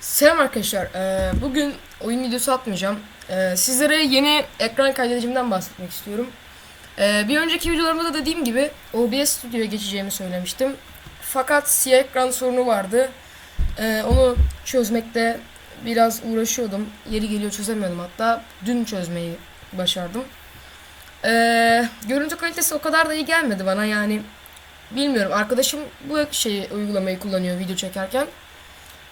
Selam arkadaşlar. Ee, bugün oyun videosu atmayacağım. Ee, sizlere yeni ekran kaydedicimden bahsetmek istiyorum. Ee, bir önceki videolarımda da dediğim gibi OBS Studio'ya geçeceğimi söylemiştim. Fakat siyah ekran sorunu vardı. Ee, onu çözmekte biraz uğraşıyordum. Yeri geliyor çözemiyordum hatta. Dün çözmeyi başardım. Ee, görüntü kalitesi o kadar da iyi gelmedi bana yani. Bilmiyorum arkadaşım bu şeyi uygulamayı kullanıyor video çekerken.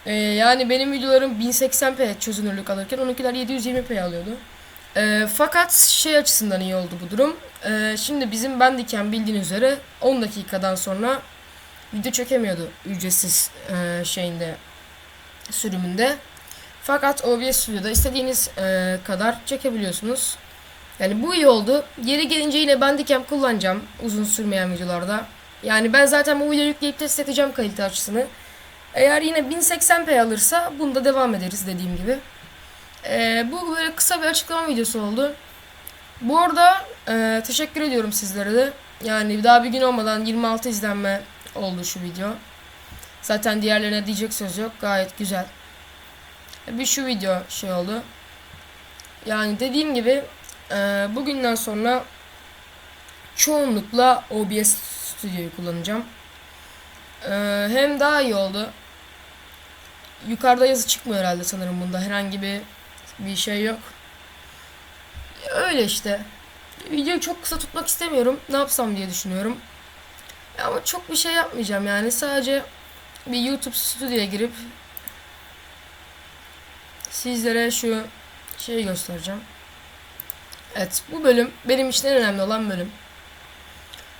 Ee, yani benim videolarım 1080p çözünürlük alırken onunkiler 720p alıyordu. Ee, fakat şey açısından iyi oldu bu durum. Ee, şimdi bizim Bandicam bildiğiniz üzere 10 dakikadan sonra video çekemiyordu ücretsiz e, şeyinde sürümünde. Fakat OBS Studio'da istediğiniz e, kadar çekebiliyorsunuz. Yani bu iyi oldu. Yeri gelince yine Bandicam kullanacağım uzun sürmeyen videolarda. Yani ben zaten bu videoyu yükleyip test edeceğim kalite açısını. Eğer yine 1080p alırsa bunda devam ederiz dediğim gibi. Ee, bu böyle kısa bir açıklama videosu oldu. Bu arada e, teşekkür ediyorum sizlere de. Yani daha bir gün olmadan 26 izlenme oldu şu video. Zaten diğerlerine diyecek söz yok. Gayet güzel. Bir şu video şey oldu. Yani dediğim gibi e, bugünden sonra çoğunlukla OBS Studio'yu kullanacağım. Ee, hem daha iyi oldu. Yukarıda yazı çıkmıyor herhalde sanırım bunda. Herhangi bir bir şey yok. Öyle işte. Videoyu çok kısa tutmak istemiyorum. Ne yapsam diye düşünüyorum. Ama çok bir şey yapmayacağım yani. Sadece bir YouTube stüdyoya girip sizlere şu şeyi göstereceğim. Evet bu bölüm benim için en önemli olan bölüm.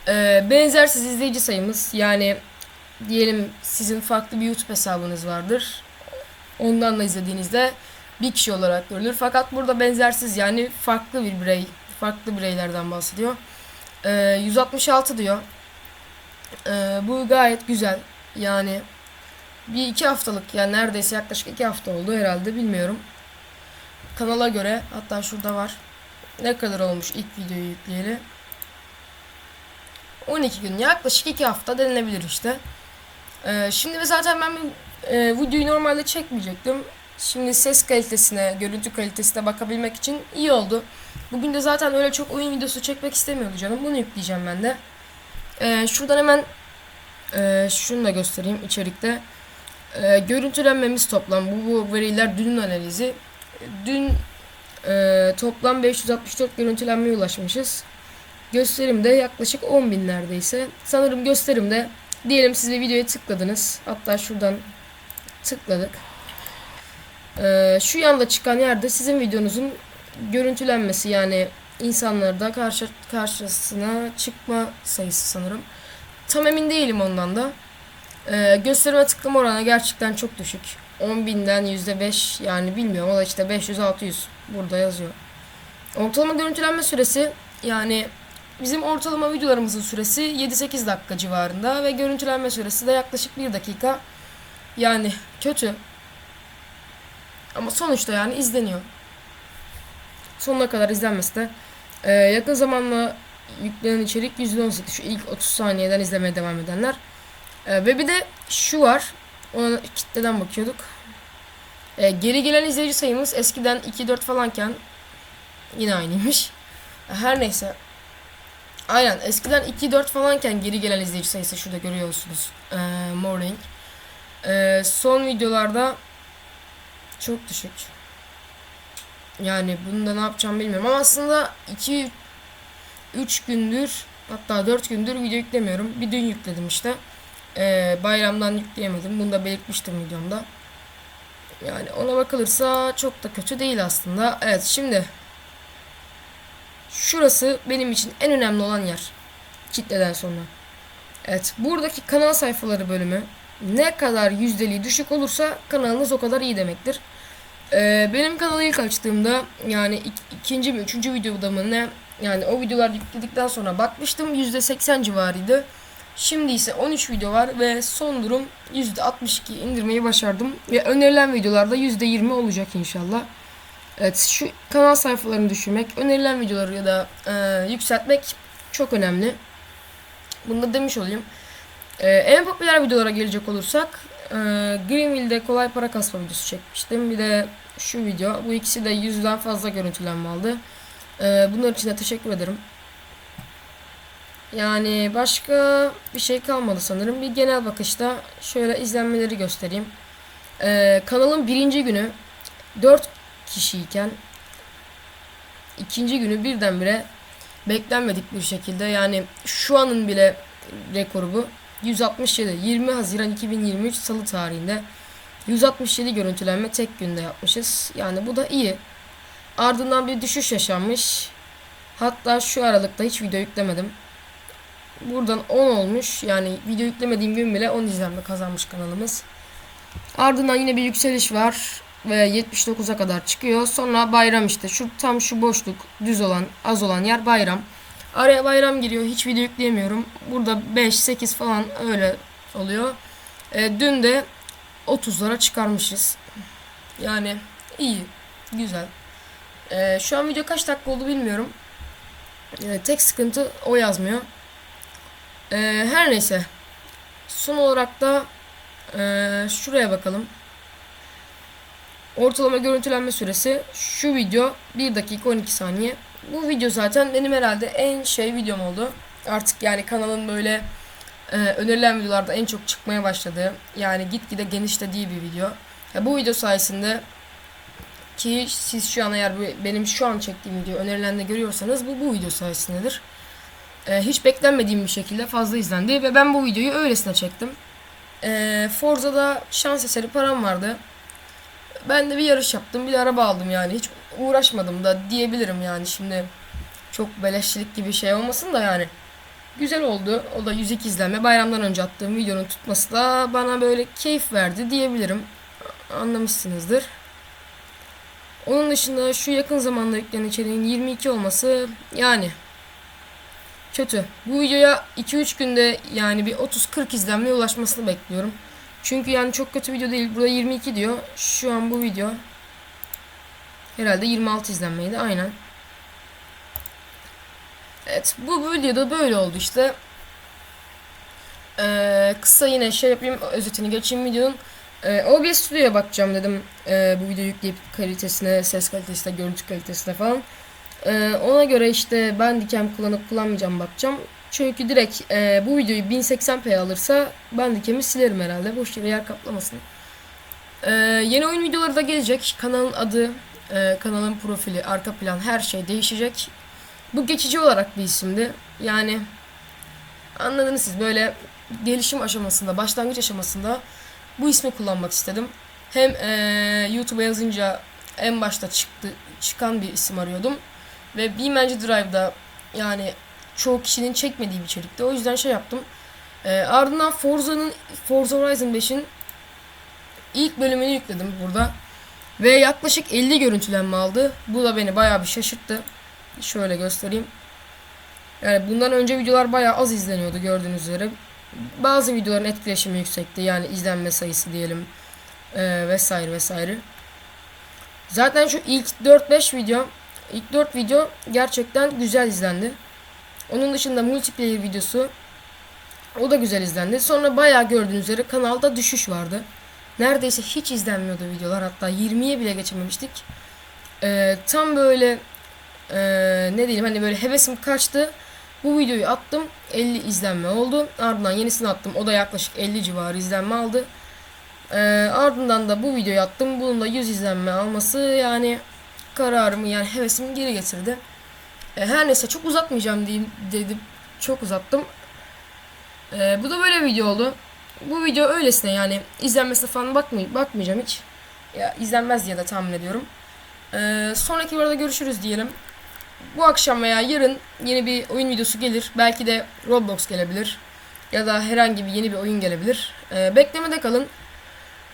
Ee, benzersiz izleyici sayımız yani diyelim sizin farklı bir YouTube hesabınız vardır. Ondan da izlediğinizde bir kişi olarak görülür. Fakat burada benzersiz yani farklı bir birey, farklı bireylerden bahsediyor. Ee, 166 diyor. Ee, bu gayet güzel. Yani bir iki haftalık yani neredeyse yaklaşık iki hafta oldu herhalde bilmiyorum. Kanala göre hatta şurada var. Ne kadar olmuş ilk videoyu yükleyeli. 12 gün yaklaşık 2 hafta denilebilir işte. Ee, şimdi zaten ben e, videoyu normalde çekmeyecektim. Şimdi ses kalitesine, görüntü kalitesine bakabilmek için iyi oldu. Bugün de zaten öyle çok oyun videosu çekmek istemiyordu canım. Bunu yükleyeceğim ben de. Ee, şuradan hemen e, şunu da göstereyim içerikte. E, görüntülenmemiz toplam. Bu, bu veriler dünün analizi. Dün e, toplam 564 görüntülenmeye ulaşmışız. Gösterimde yaklaşık 10 bin neredeyse. Sanırım gösterimde diyelim siz bir videoya tıkladınız. Hatta şuradan tıkladık. Ee, şu yanda çıkan yerde sizin videonuzun görüntülenmesi yani insanlarda karşı karşısına çıkma sayısı sanırım. Tam emin değilim ondan da. Ee, gösterime tıklama oranı gerçekten çok düşük. 10 binden %5 yani bilmiyorum o da işte 500-600 burada yazıyor. Ortalama görüntülenme süresi yani Bizim ortalama videolarımızın süresi 7-8 dakika civarında ve görüntülenme süresi de yaklaşık 1 dakika. Yani kötü. Ama sonuçta yani izleniyor. Sonuna kadar izlenmesi de ee, yakın zamanla yüklenen içerik %18 şu ilk 30 saniyeden izlemeye devam edenler. Ee, ve bir de şu var. Ona kitleden bakıyorduk. Ee, geri gelen izleyici sayımız eskiden 2-4 falanken yine aynıymış. Her neyse Aynen eskiden 2-4 falanken geri gelen izleyici sayısı şurada görüyorsunuz. Ee, morning. Ee, son videolarda çok düşük. Yani bunu da ne yapacağım bilmiyorum ama aslında 2 3 gündür hatta 4 gündür video yüklemiyorum. Bir dün yükledim işte. Ee, bayramdan yükleyemedim. Bunu da belirtmiştim videomda. Yani ona bakılırsa çok da kötü değil aslında. Evet şimdi Şurası benim için en önemli olan yer. Kitleden sonra. Evet buradaki kanal sayfaları bölümü ne kadar yüzdeliği düşük olursa kanalınız o kadar iyi demektir. Ee, benim kanalı ilk açtığımda yani ik ikinci mi üçüncü videoda mı ne yani o videolar yükledikten sonra bakmıştım %80 civarıydı. Şimdi ise 13 video var ve son durum %62 indirmeyi başardım. Ve önerilen videolarda %20 olacak inşallah. Evet şu kanal sayfalarını düşürmek, önerilen videoları ya da e, yükseltmek çok önemli. Bunu da demiş olayım. E, en popüler videolara gelecek olursak e, Greenville'de kolay para kasma videosu çekmiştim. Bir de şu video. Bu ikisi de yüzden fazla görüntülenme aldı. E, bunlar için de teşekkür ederim. Yani başka bir şey kalmadı sanırım. Bir genel bakışta şöyle izlenmeleri göstereyim. E, kanalın birinci günü 4 kişiyken ikinci günü birdenbire beklenmedik bir şekilde yani şu anın bile rekoru bu. 167 20 Haziran 2023 Salı tarihinde 167 görüntülenme tek günde yapmışız. Yani bu da iyi. Ardından bir düşüş yaşanmış. Hatta şu aralıkta hiç video yüklemedim. Buradan 10 olmuş. Yani video yüklemediğim gün bile 10 izlenme kazanmış kanalımız. Ardından yine bir yükseliş var ve 79'a kadar çıkıyor. Sonra bayram işte. Şu tam şu boşluk düz olan az olan yer bayram. Araya bayram giriyor. Hiç video yükleyemiyorum. Burada 5 8 falan öyle oluyor. E, dün de 30'lara çıkarmışız. Yani iyi. Güzel. E, şu an video kaç dakika oldu bilmiyorum. E, tek sıkıntı o yazmıyor. E, her neyse. Son olarak da e, şuraya bakalım. Ortalama görüntülenme süresi şu video 1 dakika 12 saniye. Bu video zaten benim herhalde en şey videom oldu. Artık yani kanalın böyle e, önerilen videolarda en çok çıkmaya başladığı yani gitgide genişlediği bir video. Ya bu video sayesinde ki siz şu an eğer benim şu an çektiğim video önerilende görüyorsanız bu bu video sayesindedir. E, hiç beklenmediğim bir şekilde fazla izlendi ve ben bu videoyu öylesine çektim. E, Forza'da şans eseri param vardı. Ben de bir yarış yaptım. Bir araba aldım yani. Hiç uğraşmadım da diyebilirim yani. Şimdi çok beleşçilik gibi şey olmasın da yani. Güzel oldu. O da 102 izlenme. Bayramdan önce attığım videonun tutması da bana böyle keyif verdi diyebilirim. Anlamışsınızdır. Onun dışında şu yakın zamanda yüklenen içeriğin 22 olması yani kötü. Bu videoya 2-3 günde yani bir 30-40 izlenmeye ulaşmasını bekliyorum. Çünkü yani çok kötü video değil. Burada 22 diyor. Şu an bu video herhalde 26 izlenmeydi. Aynen. Evet bu, bu videoda böyle oldu işte. Ee, kısa yine şey yapayım özetini geçeyim videonun. Ee, OBS Studio'ya bakacağım dedim. Ee, bu videoyu yükleyip kalitesine, ses kalitesine, görüntü kalitesine falan. Ee, ona göre işte Bandicam kullanıp kullanmayacağım bakacağım. Çünkü direkt e, bu videoyu 1080p alırsa Bandicam'i silerim herhalde. Boş yere yer kaplamasın. Ee, yeni oyun videoları da gelecek. Kanalın adı, e, kanalın profili, arka plan her şey değişecek. Bu geçici olarak bir isimdi. Yani anladınız siz böyle gelişim aşamasında, başlangıç aşamasında bu ismi kullanmak istedim. Hem e, YouTube'a yazınca en başta çıktı çıkan bir isim arıyordum. Ve BeamNG Drive'da yani çoğu kişinin çekmediği bir içerikti. O yüzden şey yaptım. E, ardından Forza'nın Forza Horizon 5'in ilk bölümünü yükledim burada. Ve yaklaşık 50 görüntülenme aldı. Bu da beni bayağı bir şaşırttı. Şöyle göstereyim. Yani bundan önce videolar bayağı az izleniyordu gördüğünüz üzere. Bazı videoların etkileşimi yüksekti. Yani izlenme sayısı diyelim. Ee, vesaire vesaire. Zaten şu ilk 4-5 video, ilk 4 video gerçekten güzel izlendi. Onun dışında multiplayer videosu o da güzel izlendi. Sonra bayağı gördüğünüz üzere kanalda düşüş vardı. Neredeyse hiç izlenmiyordu videolar. Hatta 20'ye bile geçememiştik. Ee, tam böyle ee, ne diyeyim hani böyle hevesim kaçtı. Bu videoyu attım. 50 izlenme oldu. Ardından yenisini attım. O da yaklaşık 50 civarı izlenme aldı. Ee, ardından da bu videoyu attım. Bunun da 100 izlenme alması yani kararımı yani hevesimi geri getirdi. Ee, her neyse çok uzatmayacağım diyeyim dedim. Çok uzattım. Ee, bu da böyle video oldu. Bu video öylesine yani izlenmesine falan bakmay bakmayacağım hiç. Ya izlenmez diye de tahmin ediyorum. Ee, sonraki videoda görüşürüz diyelim. Bu akşam veya yarın yeni bir oyun videosu gelir. Belki de Roblox gelebilir. Ya da herhangi bir yeni bir oyun gelebilir. Ee, beklemede kalın.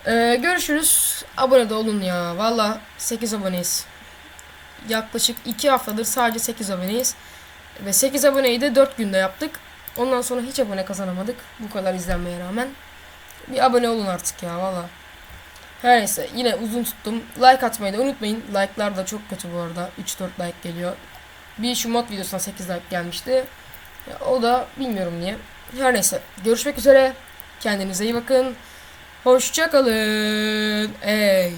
Ee, görüşürüz. Abone de olun ya. Valla 8 aboneyiz. Yaklaşık 2 haftadır sadece 8 aboneyiz. Ve 8 aboneyi de 4 günde yaptık. Ondan sonra hiç abone kazanamadık. Bu kadar izlenmeye rağmen. Bir abone olun artık ya valla. Her neyse yine uzun tuttum. Like atmayı da unutmayın. Like'lar da çok kötü bu arada. 3-4 like geliyor. Bir şu mod videosuna 8 like gelmişti. Ya, o da bilmiyorum niye. Her neyse görüşmek üzere. Kendinize iyi bakın. Hoşçakalın. Ey.